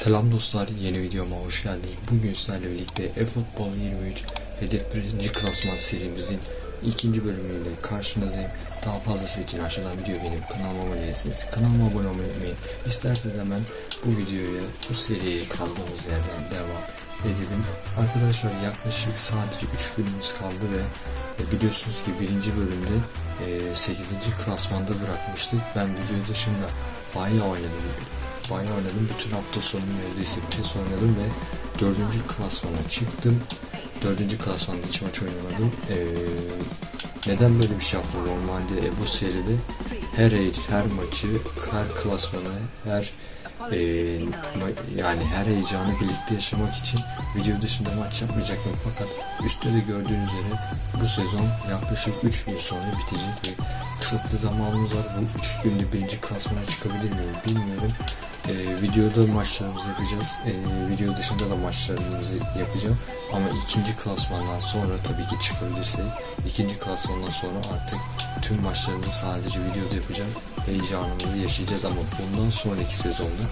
Selam dostlar, yeni videoma hoş geldiniz. Bugün sizlerle birlikte eFootball 23 Hedef 1. Klasman serimizin ikinci bölümüyle karşınızdayım. Daha fazlası için aşağıdan video benim kanalıma abone değilsiniz. Kanalıma abone olmayı unutmayın. İsterseniz hemen bu videoya, bu seriye kaldığımız yerden devam edelim. Arkadaşlar yaklaşık sadece 3 günümüz kaldı ve e, biliyorsunuz ki birinci bölümde e, 8. klasmanda bırakmıştık. Ben video dışında bayağı oynadım bayağı oynadım. Bütün hafta sonu neredeyse kez oynadım ve dördüncü klasmana çıktım. Dördüncü klasmanda hiç maç oynamadım. Ee, neden böyle bir şey yaptım? Normalde e, bu seride her age, her maçı, her klasmanı, her e, ma- yani her heyecanı birlikte yaşamak için video dışında maç yapmayacaktım fakat üstte de gördüğünüz üzere bu sezon yaklaşık 3 gün sonra bitecek ve kısıtlı zamanımız var. Bu 3 günde birinci klasmana çıkabilir miyim bilmiyorum. Ee, videoda maçlarımızı yapacağız. Ee, video dışında da maçlarımızı yapacağım. Ama ikinci klasmandan sonra tabii ki çıkabilirse ikinci klasmandan sonra artık tüm maçlarımızı sadece videoda yapacağım. Heyecanımızı yaşayacağız ama bundan sonraki sezonda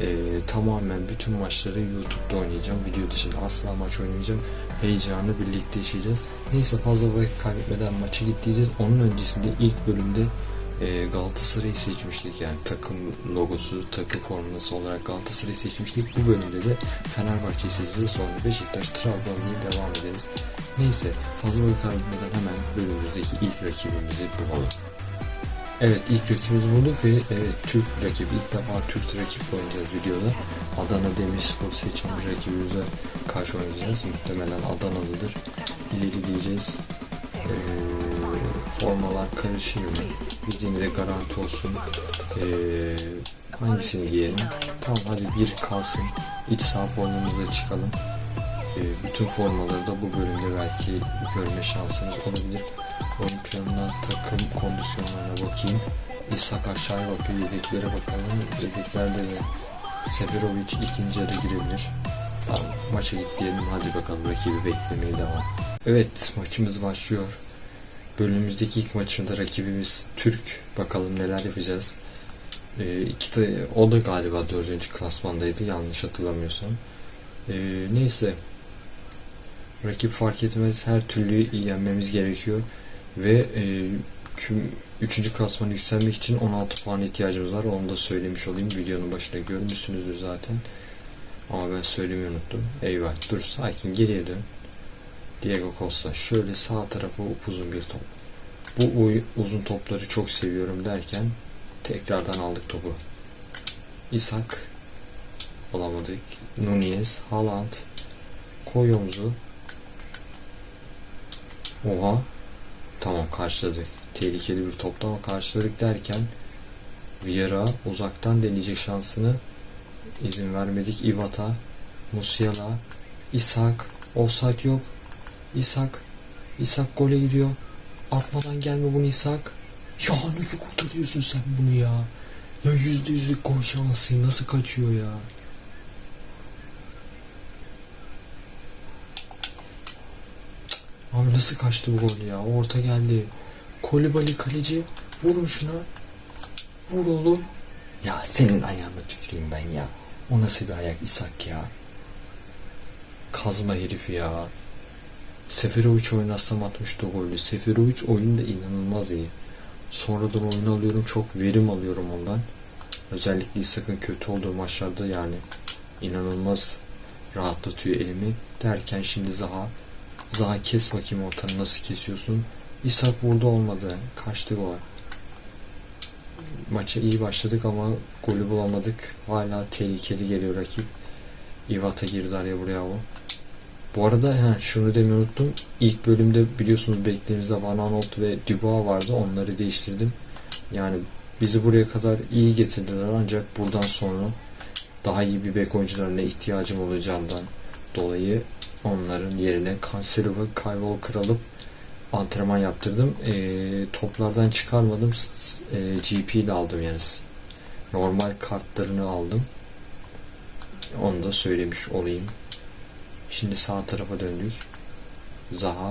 e, tamamen bütün maçları YouTube'da oynayacağım. Video dışında asla maç oynamayacağım. Heyecanı birlikte yaşayacağız. Neyse fazla vakit kaybetmeden maça gideceğiz. Onun öncesinde ilk bölümde e, Galatasaray'ı seçmiştik yani takım logosu, takım forması olarak Galatasaray'ı seçmiştik. Bu bölümde de Fenerbahçe'yi seçeceğiz. Sonra Beşiktaş, Trabzon diye devam ederiz. Neyse fazla vakit kaybetmeden hemen bölümümüzdeki ilk rakibimizi bulalım. Evet ilk rakibimizi bulduk ve evet, Türk rakibi ilk defa Türk rakip oynayacağız videoda. Adana Demirspor seçen bir rakibimize karşı oynayacağız. Muhtemelen Adanalıdır. İleri diyeceğiz. Ee, formalar karışıyor mu? Biz de garanti olsun. Ee, hangisini giyelim? Tamam hadi bir kalsın. İç saha formamızla çıkalım. Ee, bütün formaları da bu bölümde belki görme şansımız olabilir. Onun planına takım kondisyonlarına bakayım. İshak aşağıya bakıyor. Yedeklere bakalım. Yedeklerde de Seferovic ikinci yarı girebilir. Tamam maça git diyelim. Hadi bakalım rakibi beklemeye devam. Evet maçımız başlıyor. Bölümümüzdeki ilk maçında rakibimiz Türk. Bakalım neler yapacağız. Ee, iki de, o da galiba dördüncü klasmandaydı yanlış hatırlamıyorsam. Ee, neyse. Rakip fark etmez her türlü yenmemiz gerekiyor. Ve e, küm, üçüncü klasmana yükselmek için 16 puan ihtiyacımız var. Onu da söylemiş olayım. Videonun başında görmüşsünüzdür zaten. Ama ben söylemeyi unuttum. Eyvah dur sakin geriye dön. Diego Costa şöyle sağ tarafa upuzun bir top. Bu uzun topları çok seviyorum derken tekrardan aldık topu. İshak olamadık. Nunez, Haaland koy omuzu. Oha. Tamam karşıladık. Tehlikeli bir toptu ama karşıladık derken Vieira uzaktan deneyecek şansını izin vermedik. Ivata, Musiala, İshak, offside yok. İshak. İshak gole gidiyor. Atmadan gelme bunu İshak. Ya nasıl kurtarıyorsun sen bunu ya? Ya yüzde yüzlük gol şansı nasıl kaçıyor ya? Abi nasıl kaçtı bu gol ya? Orta geldi. Kolibali kaleci. Vurun şuna. Vur oğlum. Ya senin ayağına tüküreyim ben ya. O nasıl bir ayak İshak ya? Kazma herif ya. Seferovic oynasam 60'ta gollü. Seferovic oyunda inanılmaz iyi. Sonradan oyun alıyorum. Çok verim alıyorum ondan. Özellikle sakın kötü olduğu maçlarda yani inanılmaz rahatlatıyor elimi. Derken şimdi Zaha Zaha kes bakayım ortanı nasıl kesiyorsun. İshak vurdu olmadı. Kaçtı gol. Maça iyi başladık ama golü bulamadık. Hala tehlikeli geliyor rakip. Ivata girdi araya buraya o. Bu arada he, şunu demeyi unuttum. İlk bölümde biliyorsunuz beklerimizde Van Aanholt ve Dubois vardı. Onları değiştirdim. Yani bizi buraya kadar iyi getirdiler ancak buradan sonra daha iyi bir bek oyuncularına ihtiyacım olacağından dolayı onların yerine Cancelo ve Kyle Walker alıp antrenman yaptırdım. E, toplardan çıkarmadım. E, GP ile aldım yani. Normal kartlarını aldım. Onu da söylemiş olayım. Şimdi sağ tarafa döndük. Zaha.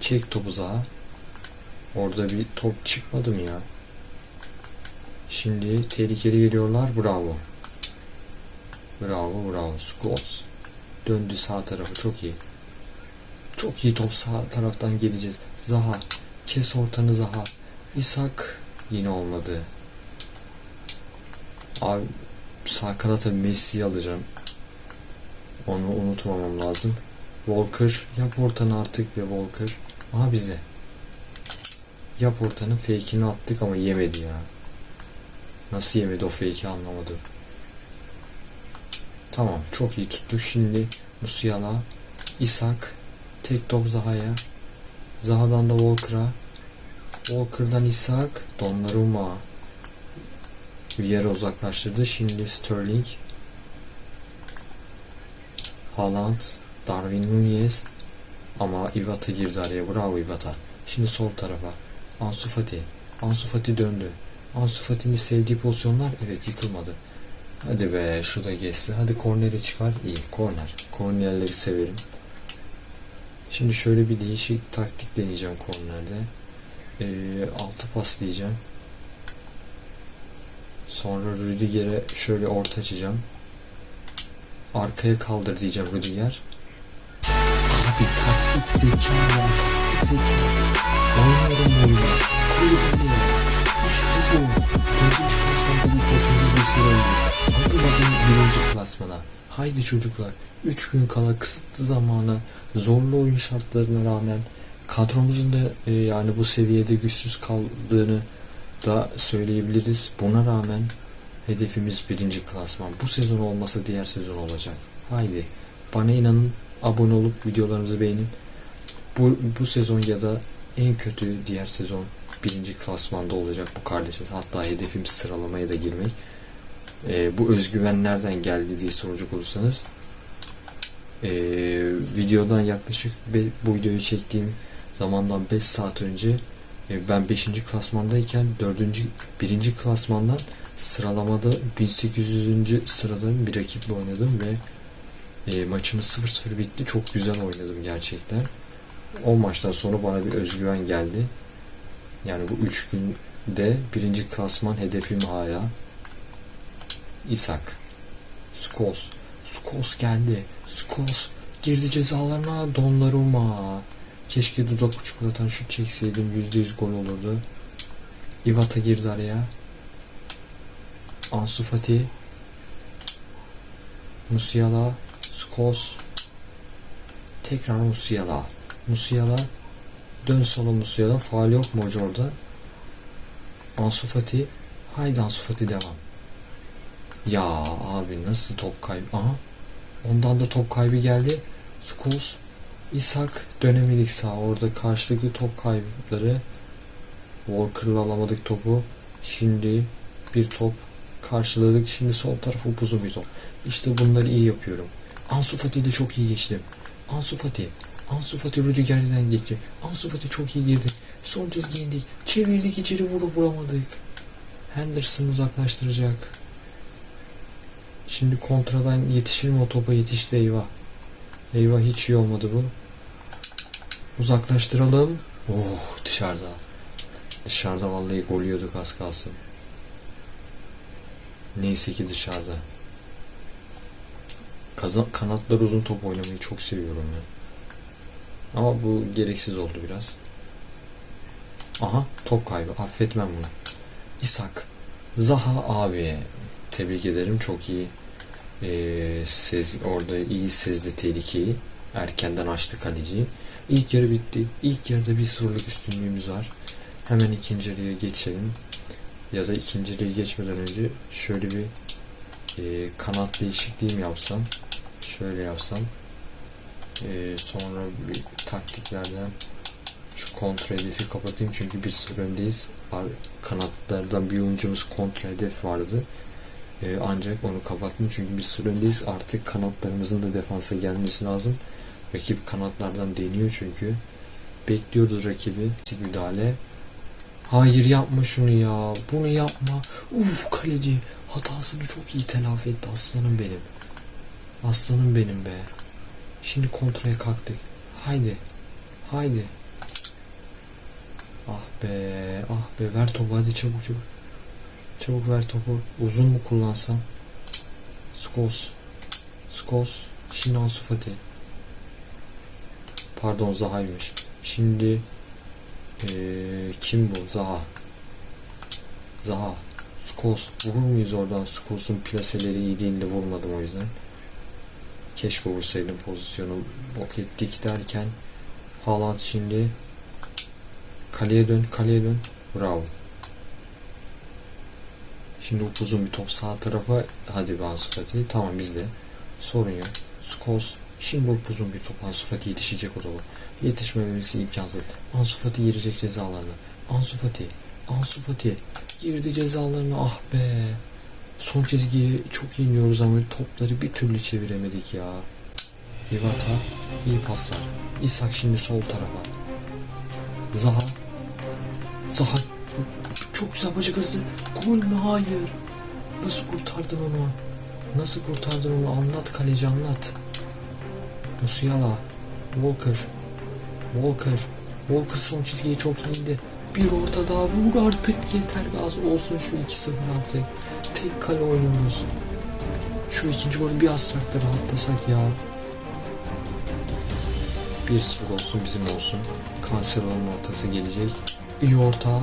Çek topu Zaha. Orada bir top çıkmadı mı ya? Şimdi tehlikeli geliyorlar. Bravo. Bravo bravo. Scholes. Döndü sağ tarafı çok iyi. Çok iyi top sağ taraftan geleceğiz. Zaha. Kes ortanı Zaha. İshak. Yine olmadı. Abi sağ kanata Messi'yi alacağım. Onu unutmamam lazım. Walker yap ortanı artık be Walker. Aha bize. Yap ortanın fake'ini attık ama yemedi ya. Nasıl yemedi o fake'i anlamadım. Tamam çok iyi tuttuk. Şimdi Musiala, Isak, tek top Zaha'ya. Zaha'dan da Walker'a. Walker'dan Isak, Donnarumma. Yere uzaklaştırdı. Şimdi Sterling. Haaland, Darwin Nunez. Ama Iwata girdi araya. Bravo Iwata. Şimdi sol tarafa. Ansu Fati. Ansu Fati döndü. Ansu Fati'nin sevdiği pozisyonlar evet yıkılmadı. Hadi be şu da geçti. Hadi korneri çıkar. İyi korner. Kornerleri severim. Şimdi şöyle bir değişik taktik deneyeceğim kornerde. Ee, altı pas diyeceğim. Sonra Rüdiger'e şöyle orta açacağım. Arkaya kaldır diyeceğim Rüdiger. Abi taktik zeka ya. Taktik zeka. Oynuyorum oyunu. Kulübeli. İşte bu. Dördüncü klasmanda bir kaçıncı bir sıra Hatırladım birinci klasmana. Haydi çocuklar. 3 gün kala kısıtlı zamana zorlu oyun şartlarına rağmen kadromuzun da e, yani bu seviyede güçsüz kaldığını da söyleyebiliriz. Buna rağmen hedefimiz birinci klasman. Bu sezon olmasa diğer sezon olacak. Haydi bana inanın abone olup videolarımızı beğenin. Bu, bu sezon ya da en kötü diğer sezon birinci klasmanda olacak bu kardeşiz. Hatta hedefimiz sıralamaya da girmek. Ee, bu özgüven nereden geldi diye soracak olursanız ee, videodan yaklaşık bu videoyu çektiğim zamandan 5 saat önce e, ben 5. klasmandayken 4. 1. klasmandan sıralamada 1800. sırada bir rakiple oynadım ve e, maçımız 0-0 bitti. Çok güzel oynadım gerçekten. O maçtan sonra bana bir özgüven geldi. Yani bu 3 günde birinci klasman hedefim hala. İshak. Skos. Skos geldi. Skos girdi cezalarına Donnarumma. Keşke dudak çikolatan şut çekseydim %100 gol olurdu. Iwata girdi araya. Ansu Fati. Musiala. Skos. Tekrar Musiala. Musiala. Dön sola Musiala. Faal yok mu hoca orada? Ansu Fati. Haydi Ansu Fati devam. Ya abi nasıl top kaybı? Aha. Ondan da top kaybı geldi. Skos. İshak dönemedik sağ. Orada karşılıklı top kayıpları. Walker'la alamadık topu. Şimdi bir top karşıladık. Şimdi sol taraf upuzun bir top. İşte bunları iyi yapıyorum. Ansu Fati ile çok iyi geçtim. Ansu Fati. Ansu Fati Rüdiger'den geçti. Ansu Fati çok iyi girdi. Son çizgi indik. Çevirdik içeri vurup vuramadık. Henderson uzaklaştıracak. Şimdi kontradan yetişir mi o topa yetişti eyvah. Eyvah hiç iyi olmadı bu. Uzaklaştıralım. Oh dışarıda. Dışarıda vallahi gol yiyorduk az kalsın. Neyse ki dışarıda. Kaza kanatlar uzun top oynamayı çok seviyorum ya. Ama bu gereksiz oldu biraz. Aha top kaybı. Affetmem bunu. İshak. Zaha abi. Tebrik ederim. Çok iyi. Ee, sez, orada iyi sezdi tehlikeyi. Erkenden açtı kaleciyi. İlk yarı bitti. İlk yarıda bir sıfırlık üstünlüğümüz var. Hemen ikinci yarıya geçelim. Ya da ikinci yarıya geçmeden önce şöyle bir e, kanat değişikliği mi yapsam? Şöyle yapsam. E, sonra bir taktiklerden şu kontra hedefi kapatayım çünkü bir sıfır öndeyiz. Kanatlardan bir oyuncumuz kontra hedef vardı. E, ancak onu kapattım çünkü bir sıfır öndeyiz. Artık kanatlarımızın da defansa gelmesi lazım. Rakip kanatlardan deniyor çünkü. Bekliyoruz rakibi. Müdahale. Hayır yapma şunu ya. Bunu yapma. Uf kaleci hatasını çok iyi telafi etti aslanım benim. Aslanım benim be. Şimdi kontraya kalktık. Haydi. Haydi. Ah be. Ah be. Ver topu hadi çabuk çabuk. Çabuk ver topu. Uzun mu kullansam? Skos. Skos. Şimdi Ansu Fati. Pardon Zaha'ymış. Şimdi eee, kim bu? Zaha. Zaha. Skos. Vurur muyuz oradan? Skos'un plaseleri iyi değil de vurmadım o yüzden. Keşke vursaydım pozisyonu bok ettik derken Haaland şimdi kaleye dön, kaleye dön. Bravo. Şimdi upuzun bir top sağ tarafa. Hadi be Ansu Fati. Tamam bizde. Sorun yok. Skos. Şimdi upuzun bir top Ansu Fati yetişecek o topa. Yetişmemesi imkansız. Ansu Fati girecek cezalarına. Ansu Fati. Ansu Fati. Girdi cezalarına. Ah be. Son çizgiyi çok yeniyoruz ama topları bir türlü çeviremedik ya. Livata. iyi paslar. İshak şimdi sol tarafa. Zaha. Zaha. Çok güzel bacak arası. Gol? Hayır. Nasıl kurtardın onu? Nasıl kurtardın onu? Anlat kaleci anlat. Musiala. Walker. Walker. Walker son çizgiyi çok iyiydi. Bir orta daha vur artık yeter az olsun şu 2-0 artık. Tek kale oynuyoruz. Şu ikinci golü bir atsak da rahatlasak ya. 1-0 olsun bizim olsun. Cancelo'nun ortası gelecek. İyi orta.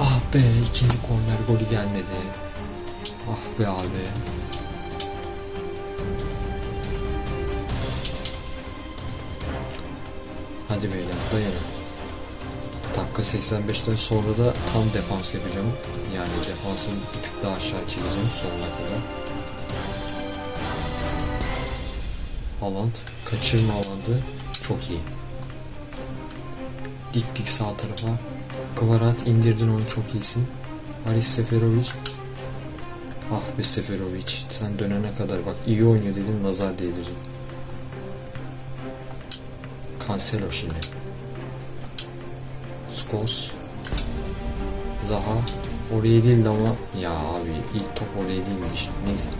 Ah be ikinci korner golü gelmedi. Ah be abi. Hadi beyler dayanın. Dakika 85'ten sonra da tam defans yapacağım. Yani defansın bir tık daha aşağı çekeceğim sonuna kadar. Haaland kaçırma Haaland'ı çok iyi. Dik dik sağ tarafa. Kvarat indirdin onu çok iyisin. Haris Seferovic. Ah be Seferovic sen dönene kadar bak iyi oynuyor dedim nazar değdirecek. Cancelo şimdi. Skos. Zaha. Oraya değildi ama ya abi ilk top oraya değildi işte neyse.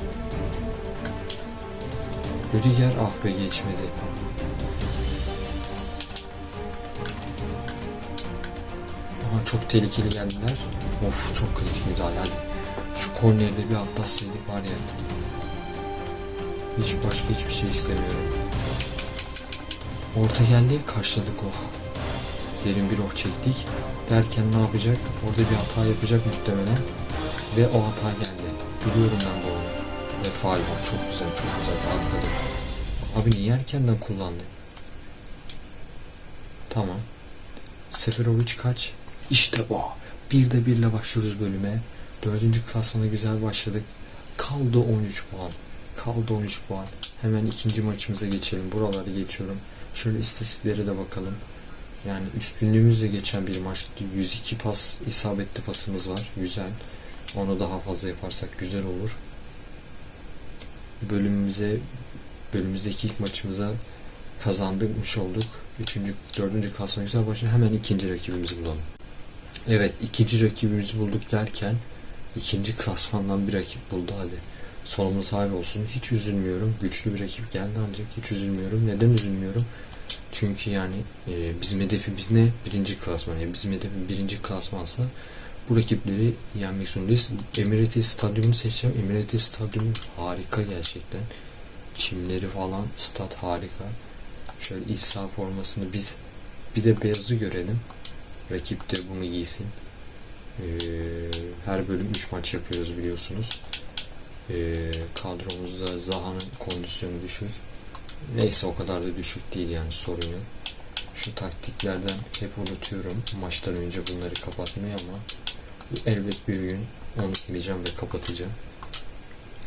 Rüdiger ah be geçmedi. Çok tehlikeli geldiler. Of çok kritik müdahale hadi. Şu korneri de bir atlatsaydık var ya. Hiç başka hiçbir şey istemiyorum. Orta geldi karşıladık oh. Derin bir oh çektik. Derken ne yapacak? Orada bir hata yapacak muhtemelen. Ve o hata geldi. Biliyorum ben bu oyunu. Ve faal var. Çok güzel çok güzel atladı. Abi niye erkenden kullandı? Tamam. Seferovic kaç? İşte bu. Bir de birle başlıyoruz bölüme. Dördüncü klasmana güzel başladık. Kaldı 13 puan. Kaldı 13 puan. Hemen ikinci maçımıza geçelim. Buraları geçiyorum. Şöyle istatistiklere de bakalım. Yani üstünlüğümüzle geçen bir maçtı. 102 pas, isabetli pasımız var. Güzel. Onu daha fazla yaparsak güzel olur. Bölümümüze, bölümümüzdeki ilk maçımıza kazandırmış olduk. Üçüncü, dördüncü klasman güzel başladı. Hemen ikinci rakibimizi bulalım. Evet, ikinci rakibimizi bulduk derken ikinci klasmandan bir rakip buldu. Hadi sonumuz hayır olsun. Hiç üzülmüyorum. Güçlü bir rakip geldi ancak hiç üzülmüyorum. Neden üzülmüyorum? Çünkü yani e, bizim hedefimiz ne? Birinci klasman. Yani bizim hedefimiz birinci klasmansa bu rakipleri yenmek zorundayız. Emirates Stadyumunu seçeceğim. Emirates Stadyumu harika gerçekten. Çimleri falan stat harika. Şöyle İsa formasını biz bir de beyazı görelim. Rakip de bunu giysin. Ee, her bölüm 3 maç yapıyoruz biliyorsunuz. Ee, kadromuzda Zaha'nın kondisyonu düşük. Neyse o kadar da düşük değil yani sorun yok. Şu taktiklerden hep unutuyorum maçtan önce bunları kapatmayı ama elbet bir gün unutmayacağım ve kapatacağım.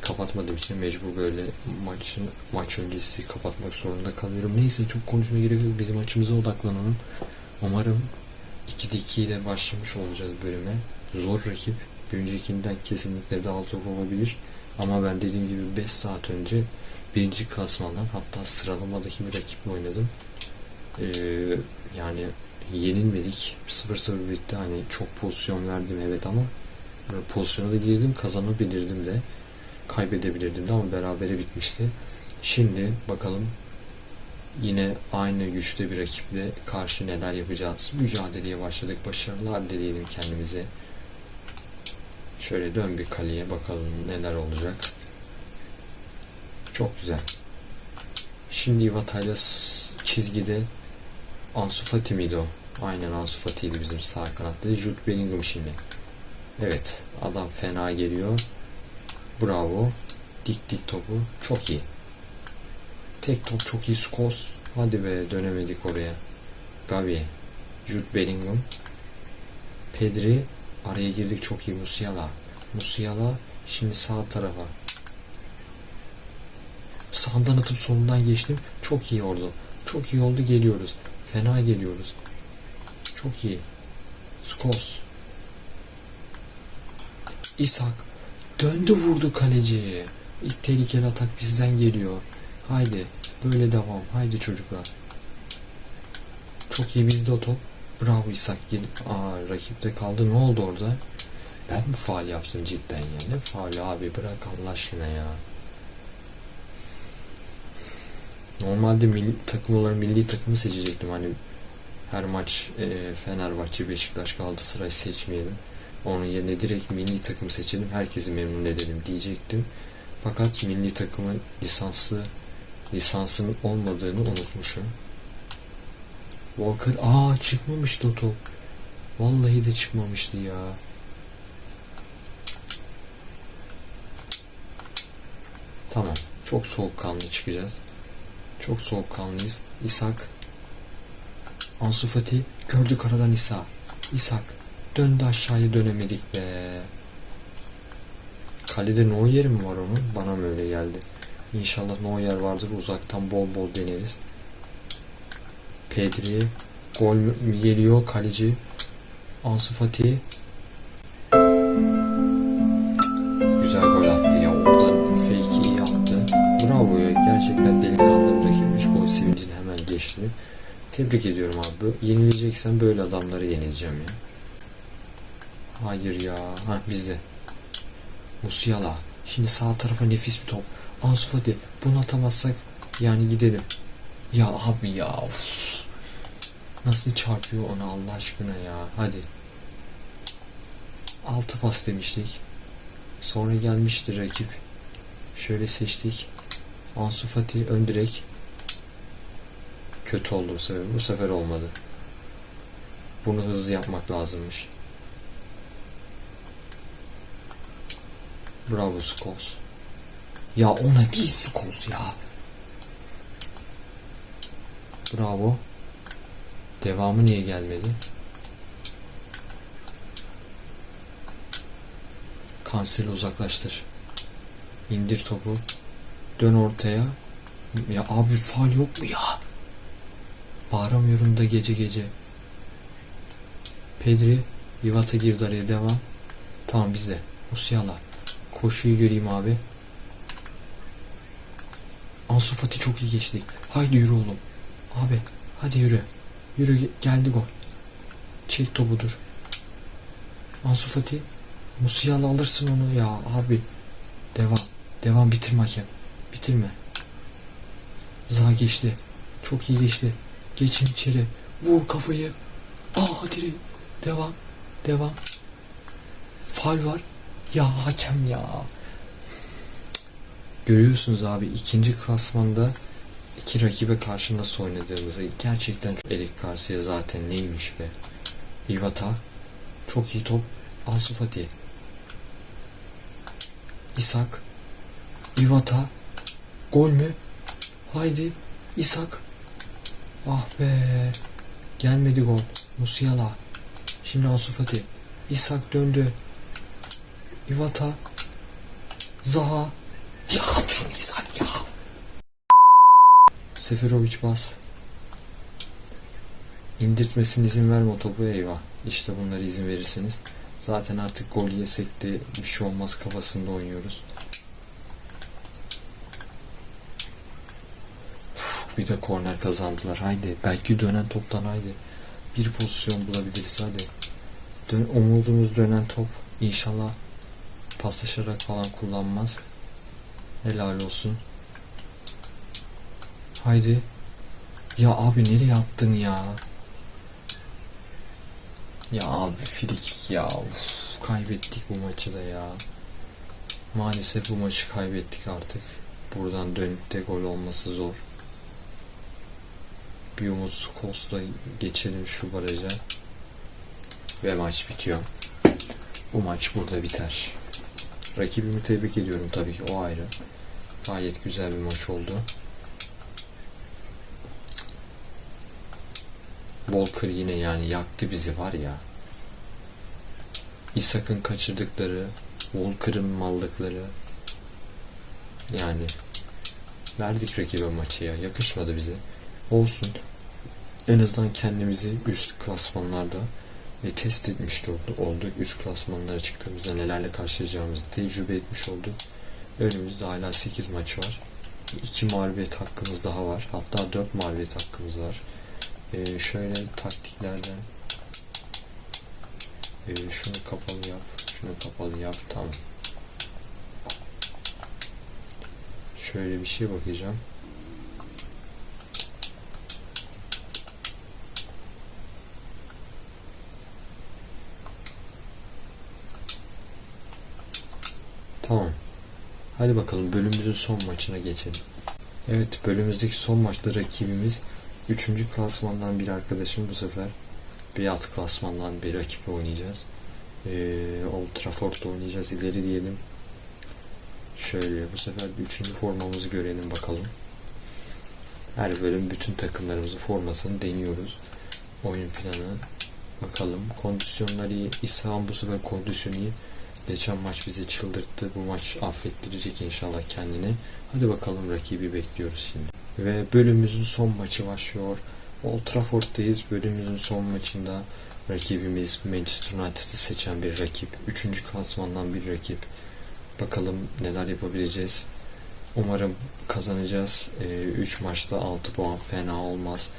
Kapatmadığım için mecbur böyle maçın maç öncesi kapatmak zorunda kalıyorum. Neyse çok konuşmaya gerek yok. Bizim maçımıza odaklanalım. Umarım 2'de 2 ile başlamış olacağız bölüme. Zor rakip. Bir öncekinden kesinlikle daha zor olabilir. Ama ben dediğim gibi 5 saat önce birinci klasmandan hatta sıralamadaki bir rakiple oynadım. Ee, yani yenilmedik. 0-0 bitti. Hani çok pozisyon verdim evet ama pozisyona da girdim kazanabilirdim de kaybedebilirdim de ama berabere bitmişti. Şimdi bakalım yine aynı güçte bir rakiple karşı neler yapacağız. Mücadeleye başladık. Başarılar dileyelim kendimize. Şöyle dön bir kaleye bakalım neler olacak. Çok güzel. Şimdi Ivata'yla s- çizgide Ansu Fati miydi o? Aynen Ansu Fati'ydi bizim sağ kanatta. Jude Bellingham şimdi. Evet. Adam fena geliyor. Bravo. Dik dik topu. Çok iyi. Tek top çok iyi. Skos. Hadi be dönemedik oraya. Gavi. Jude Bellingham. Pedri. Araya girdik çok iyi. Musiala. Musiala. Şimdi sağ tarafa. Sağdan atıp solundan geçtim. Çok iyi oldu. Çok iyi oldu geliyoruz. Fena geliyoruz. Çok iyi. Skos. İshak. Döndü vurdu kaleci. İlk tehlikeli atak bizden geliyor. Haydi. Böyle devam. Haydi çocuklar. Çok iyi bizde o top. Bravo İshak. Aa rakipte kaldı. Ne oldu orada? Ben mi faal yaptım cidden ya? Ne faali abi? Bırak Allah aşkına ya. Normalde milli takım olarak milli takımı seçecektim hani her maç e, Fenerbahçe, Beşiktaş, Galatasaray seçmeyelim. Onun yerine direkt milli takım seçelim. Herkesi memnun edelim diyecektim. Fakat milli takımın lisanslı lisansın olmadığını unutmuşum. Walker aa çıkmamıştı o top. Vallahi de çıkmamıştı ya. Tamam. Çok soğukkanlı çıkacağız. Çok soğukkanlıyız. İshak. Ansu Fati. Gördük aradan İsa. İshak. Döndü aşağıya dönemedik be. Kalede Neuer mi var onun? Bana mı öyle geldi? İnşallah Neuer vardır. Uzaktan bol bol deneriz. Pedri. Gol geliyor? Kaleci. Ansu Fati. Güzel gol attı ya. Oradan fake'i iyi attı. Bravo ya. Gerçekten delikanlı rakipmiş. Gol sevincini hemen geçti. Tebrik ediyorum abi. Yenileceksen böyle adamları yenileceğim ya. Hayır ya. Ha bizde. Musiala. Şimdi sağ tarafa nefis bir top. Ansu. Bunu atamazsak yani gidelim. Ya abi ya. Of. Nasıl çarpıyor ona Allah aşkına ya. Hadi. Altı pas demiştik. Sonra gelmişti rakip. Şöyle seçtik. Ansu Fati ön direk. Kötü oldu bu sefer. Bu sefer olmadı. Bunu hızlı yapmak lazımmış. Bravo Skos. Ya ona değil Skos ya. Bravo. Devamı niye gelmedi? Kanseri uzaklaştır. İndir topu. Dön ortaya. Ya abi faal yok mu ya? Bağıramıyorum da gece gece. Pedri. Yivata girdi araya devam. Tamam bizde. Musiala. Koşuyu göreyim abi. Ansu Fati çok iyi geçtik. Haydi yürü oğlum. Abi hadi yürü. Yürü ge- geldi gol. Çek topudur. Ansu Fati. Musiala alırsın onu ya abi. Devam. Devam bitirme hakem. Bitirme. Za geçti. Çok iyi geçti. Geçin içeri. Vur kafayı. Aa direkt. Devam. Devam. Fal var. Ya hakem ya. Görüyorsunuz abi ikinci klasmanda iki rakibe karşı nasıl oynadığımızı gerçekten çok Erik Garcia zaten neymiş be. Iwata çok iyi top. Ansu Fati. İshak. Iwata. Gol mü? Haydi. İshak. Ah be. Gelmedi gol. Musiala. Şimdi Ansu Fati. İshak döndü. Iwata. Zaha. Ya dur İshak ya. Seferovic bas. İndirtmesine izin verme o topu eyvah. İşte bunları izin verirseniz. Zaten artık gol yesek de bir şey olmaz kafasında oynuyoruz. Uf, Bir de korner kazandılar. Haydi. Belki dönen toptan haydi. Bir pozisyon bulabiliriz hadi. Dön, umudumuz dönen top. İnşallah paslaşarak falan kullanmaz. Helal olsun. Haydi. Ya abi nereye attın ya? Ya abi frikik ya. Uf, kaybettik bu maçı da ya. Maalesef bu maçı kaybettik artık. Buradan dönüp de gol olması zor. Bir umut Skos'la geçelim şu baraja. Ve maç bitiyor. Bu maç burada biter. Rakibimi tebrik ediyorum tabii ki o ayrı. Gayet güzel bir maç oldu. Volker yine yani yaktı bizi var ya. İshak'ın kaçırdıkları, Volker'ın mallıkları. Yani verdik rakibe maçı ya. Yakışmadı bize. Olsun. En azından kendimizi üst klasmanlarda ve test etmiş oldu- olduk. Üst klasmanlara çıktığımızda nelerle karşılaşacağımızı tecrübe etmiş olduk. Önümüzde hala 8 maç var. 2 mağlubiyet hakkımız daha var. Hatta 4 mağlubiyet hakkımız var. Ee, şöyle taktiklerden ee, şunu kapalı yap, şunu kapalı yap, tamam. Şöyle bir şey bakacağım. Tamam. Hadi bakalım bölümümüzün son maçına geçelim. Evet bölümümüzdeki son maçta rakibimiz 3. klasmandan bir arkadaşım bu sefer bir alt klasmandan bir rakiple oynayacağız. Ee, Old Trafford'da oynayacağız ileri diyelim. Şöyle bu sefer 3. formamızı görelim bakalım. Her bölüm bütün takımlarımızın formasını deniyoruz. Oyun planı bakalım. Kondisyonları iyi. İsa'nın bu sefer kondisyonu iyi. Geçen maç bizi çıldırttı. Bu maç affettirecek inşallah kendini. Hadi bakalım rakibi bekliyoruz şimdi. Ve bölümümüzün son maçı başlıyor. Old Trafford'dayız. Bölümümüzün son maçında rakibimiz Manchester United'ı seçen bir rakip. Üçüncü klasmandan bir rakip. Bakalım neler yapabileceğiz. Umarım kazanacağız. 3 maçta 6 puan fena olmaz.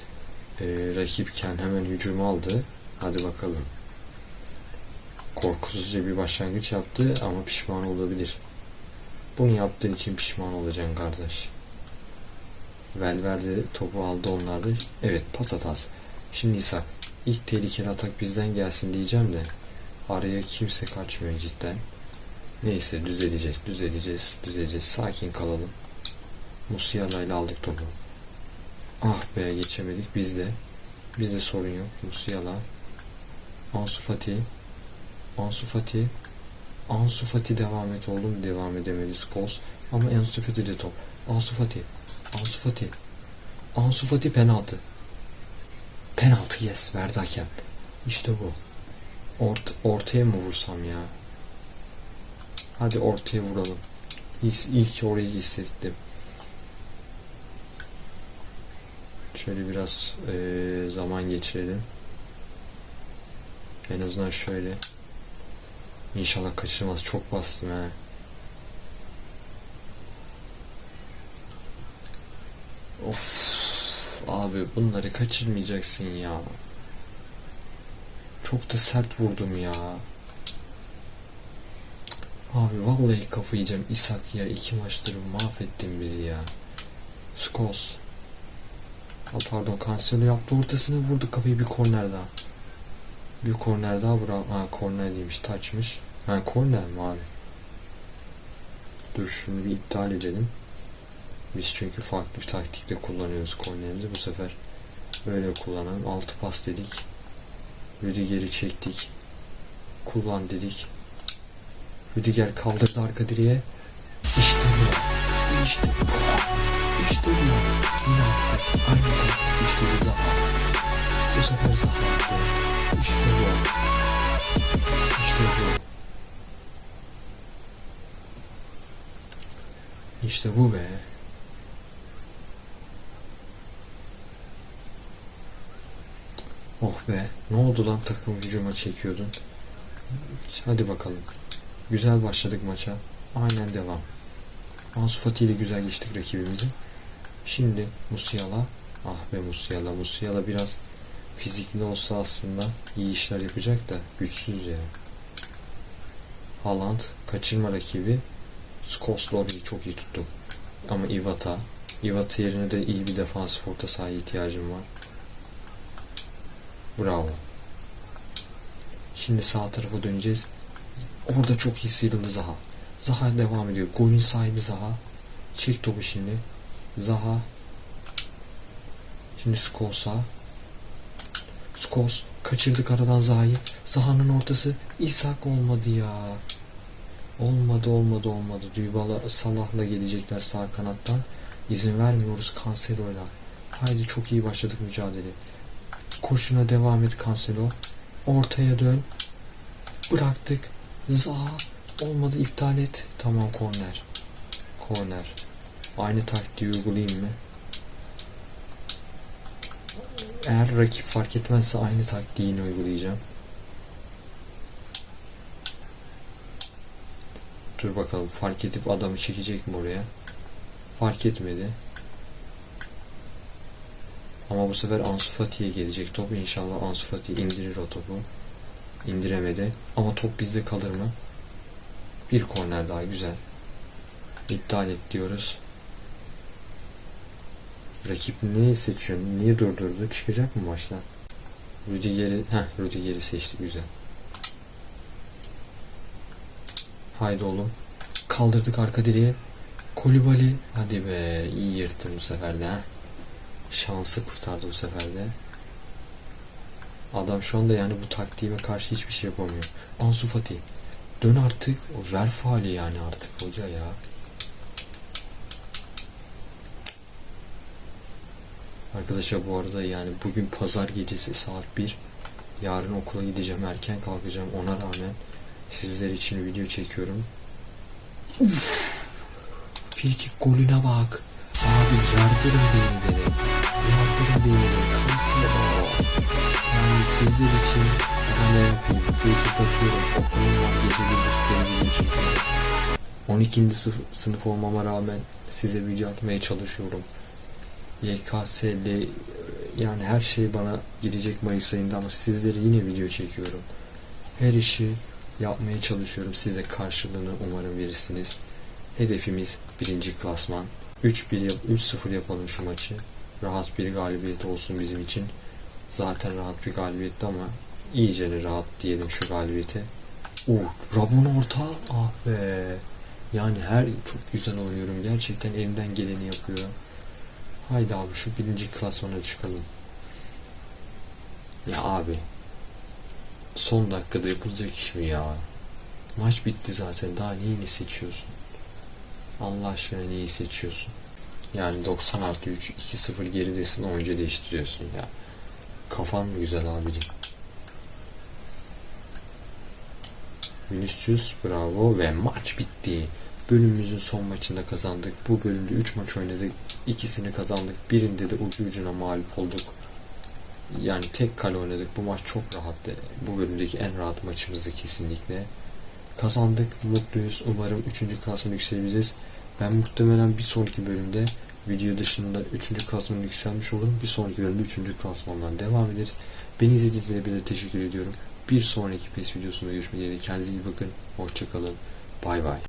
Ee, rakipken hemen hücumu aldı. Hadi bakalım. Korkusuzca bir başlangıç yaptı ama pişman olabilir. Bunu yaptığın için pişman olacaksın kardeş. Velverde topu aldı onlarda. Evet patatas. Şimdi İshak. İlk tehlikeli atak bizden gelsin diyeceğim de araya kimse kaçmıyor cidden. Neyse düzeleceğiz, düzeleceğiz, düzeleceğiz. Sakin kalalım. Musiala ile aldık topu. Ah be geçemedik bizde. Bizde sorun yok. Musiala. Ansu Fati. Ansu Fati. Ansu Fati devam et oğlum. Devam edemedi Scholes. Ama Ansu Fati de top. Ansu Fati. Ansu Fati. Ansu Fati penaltı. Penaltı yes verdi hakem. İşte bu. Ort ortaya mı vursam ya? Hadi ortaya vuralım. İlk, ilk orayı hissettim. Şöyle biraz eee, zaman geçirelim. En azından şöyle. İnşallah kaçırmaz. Çok bastım he. Of. Abi bunları kaçırmayacaksın ya. Çok da sert vurdum ya. Abi vallahi kafa yiyeceğim. İshak ya iki maçtır mahvettin bizi ya. Skos. Ha, pardon Cancelo yaptı ortasına vurdu kafayı bir korner daha. Bir korner daha bravo. Ha korner değilmiş taçmış. Ha korner mi abi? Dur şunu bir iptal edelim. Biz çünkü farklı bir taktikle kullanıyoruz kornerimizi. Bu sefer öyle kullanalım. Altı pas dedik. Rüdiger'i çektik. Kullan dedik. Rüdiger kaldırdı arka direğe. İşte bu. İşte bu. İşte bu be. Oh be. Ne oldu lan takım hücuma çekiyordun. Hadi bakalım. Güzel başladık maça. Aynen devam. Ansu Fati ile güzel geçtik rakibimizi. Şimdi Musiala. Ah be Musiala. Musiala biraz fizikli olsa aslında iyi işler yapacak da güçsüz ya. Haaland kaçırma rakibi. Skos Lori'yi çok iyi tuttu. Ama Iwata. Iwata yerine de iyi bir defansif orta sahaya ihtiyacım var. Bravo. Şimdi sağ tarafa döneceğiz. Orada çok iyi sıyrıldı Zaha. Zaha devam ediyor. Golün sahibi Zaha. Çek topu şimdi. Zaha. Şimdi Skos'a. Skos. Kaçırdık aradan Zaha'yı. Zaha'nın ortası. İshak olmadı ya. Olmadı olmadı olmadı. Dybala Salah'la gelecekler sağ kanattan. İzin vermiyoruz Cancelo'yla. Haydi çok iyi başladık mücadele. Koşuna devam et Cancelo. Ortaya dön. Bıraktık. Zaha. Olmadı iptal et. Tamam korner. Korner. Aynı taktiği uygulayayım mı? Eğer rakip fark etmezse aynı taktiği yine uygulayacağım. Dur bakalım fark edip adamı çekecek mi oraya? Fark etmedi. Ama bu sefer Ansu Fati'ye gelecek top. İnşallah Ansu Fati indirir o topu. İndiremedi. Ama top bizde kalır mı? Bir korner daha güzel. İptal et diyoruz. Rakip ne seçiyor? Niye durdurdu? Çıkacak mı maçtan? Rüdiger'i, heh Rüdiger'i seçti güzel. Haydi oğlum. Kaldırdık arka direğe. Kolibali. Hadi be iyi yırttın bu sefer de. Şansı kurtardı bu sefer de. Adam şu anda yani bu taktiğime karşı hiçbir şey yapamıyor. Ansu Fati. Dön artık. O ver faali yani artık hoca ya. Arkadaşlar bu arada yani bugün pazar gecesi saat 1. Yarın okula gideceğim erken kalkacağım ona rağmen sizler için video çekiyorum. Frikik golüne bak. Abi yardırın beni dedi. Yardırın beni. Cancelo. Yani sizler için ne yapayım? Frikik atıyorum. Okulum var. Gece gündüz video çekiyorum. 12. sınıf, olmama rağmen size video atmaya çalışıyorum. YKS'li yani her şey bana gidecek Mayıs ayında ama sizlere yine video çekiyorum. Her işi yapmaya çalışıyorum. Siz de karşılığını umarım verirsiniz. Hedefimiz birinci klasman. 3-1 yap 3-0 yapalım şu maçı. Rahat bir galibiyet olsun bizim için. Zaten rahat bir galibiyetti ama iyice rahat diyelim şu galibiyete. Uh, Rabon orta. Ah be. Yani her çok güzel oynuyorum. Gerçekten elimden geleni yapıyorum. Haydi abi şu birinci klasmana çıkalım. Ya abi. Son dakikada yapılacak iş mi ya? Maç bitti zaten. Daha neyini seçiyorsun? Allah aşkına neyi seçiyorsun? Yani 90 artı 3 2-0 geridesin oyuncu değiştiriyorsun ya. Kafan mı güzel abicim? Vinicius bravo ve maç bitti. Bölümümüzün son maçında kazandık. Bu bölümde 3 maç oynadık. İkisini kazandık. Birinde de ucu ucuna mağlup olduk. Yani tek kale oynadık. Bu maç çok rahattı. Bu bölümdeki en rahat maçımızdı kesinlikle. Kazandık. Mutluyuz. Umarım 3. klasmana yükselebiliriz. Ben muhtemelen bir sonraki bölümde video dışında 3. klasmana yükselmiş olurum. Bir sonraki bölümde 3. klasmandan devam ederiz. Beni izlediğiniz için de teşekkür ediyorum. Bir sonraki PES videosunda görüşmek üzere. Kendinize iyi bakın. Hoşçakalın. Bay bay.